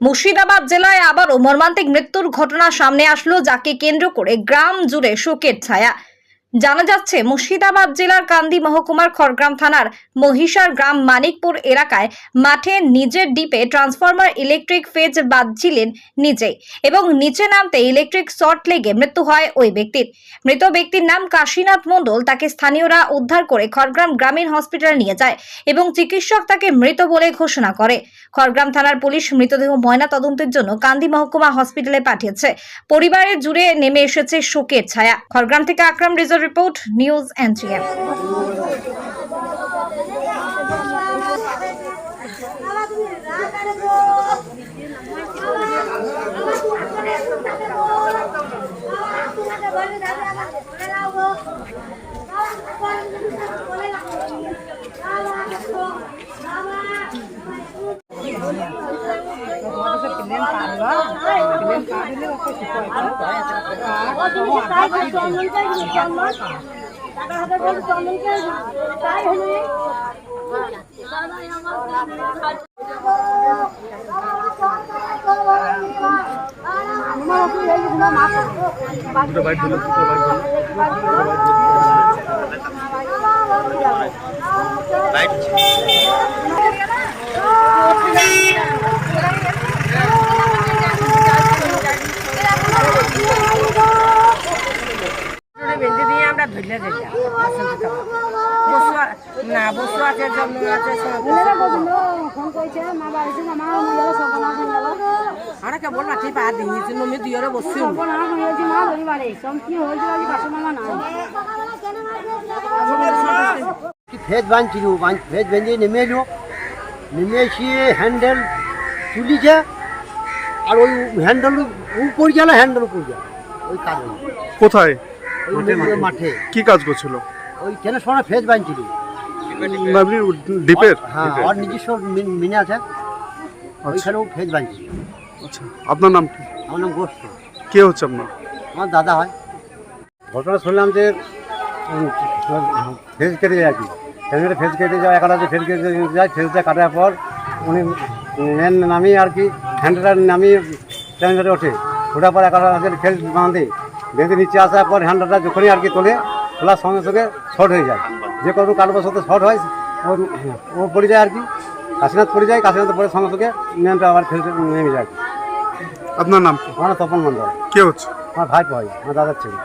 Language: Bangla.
মুর্শিদাবাদ জেলায় আবারও মর্মান্তিক মৃত্যুর ঘটনা সামনে আসলো, যাকে কেন্দ্র করে গ্রাম জুড়ে শোকের ছায়া। জানা যাচ্ছে, মুর্শিদাবাদ জেলার কান্দি মহকুমার খড়গ্রাম থানার মহিষার গ্রাম মানিকপুর এলাকায় মাঠে নিজের ডিপে ট্রান্সফরমার ইলেকট্রিক ফেজ বাঁধছিলেন নিজেই এবং নিচে নামতে ইলেকট্রিক শর্ট লেগে মৃত্যু হয় ওই ব্যক্তির। মৃত ব্যক্তির নাম কাশীনাথ মণ্ডল, তাকে স্থানীয়রা উদ্ধার করে খড়গ্রাম গ্রামীণ হসপিটাল নিয়ে যায় এবং চিকিৎসক তাকে মৃত বলে ঘোষণা করে। খড়গ্রাম থানার পুলিশ মৃতদেহ ময়না তদন্তের জন্য কান্দি মহকুমা হসপিটালে পাঠিয়েছে। পরিবারের জুড়ে নেমে এসেছে শোকের ছায়া। খড়গ্রাম থেকে আকরাম report, News Antrim. দুটো বাইট দিল দুটো বাইট দিল করে বেঁধে দিয়ে আমরা ধরলে না বসু আছে জন্ম আছে আমরা কেবল মাটি পা দিয়েছি নমি দুইরে ফেজ বাঁধছিল বাঁধ- ফেজ বেঁধে নেমে এলো। নেমে এসে হ্যান্ডেল তুলিছে আর ওই হ্যান্ডেল উপর গেল হ্যান্ডেল উপর গেল। ওই কারণে কোথায়? মাঠে কি কাজ করছিল? ওই ট্রান্সফর্মার ফেজ আপনি ডিপের? হ্যাঁ আর নিজস্ব মিনে আছে। আচ্ছা। ওইখানে ও ফেজ বাঁধছিল। আচ্ছা আপনার নাম কি? আমার নাম গোস্ত। কে হচ্ছে আপনার? আমার দাদা হয়। ঘটনা শুনলাম যে ফেজ কেটে যায় আর কি। ট্রেনের ফেজ কেটে যায় একাটা ফেজ কেটে যায় ফেজটা কাটার পর উনি মেন নামিয়ে আর কি হ্যান্ডেলটা নামিয়ে ট্রেনের ওঠে। ওঠার পর একাটা ফেজ বাঁধে। বেঁধে নিচে আসার পর হ্যান্ডেলটা যখনই আর কি তোলে খোলার সঙ্গে সঙ্গে শর্ট হয়ে যায়। যে কোনো কারণবশত শর্ট হয় ও ও পড়ে যায় আর কি। কাশীনাথ পড়ে যায় কাশীনাথ পরে সঙ্গে সঙ্গে মেনটা আবার ফেলতে নেমে যায়। আপনার নাম আমার তপন মন্ডল কে হচ্ছে? আমার ভাই ভাই আমার দাদার ছেলে।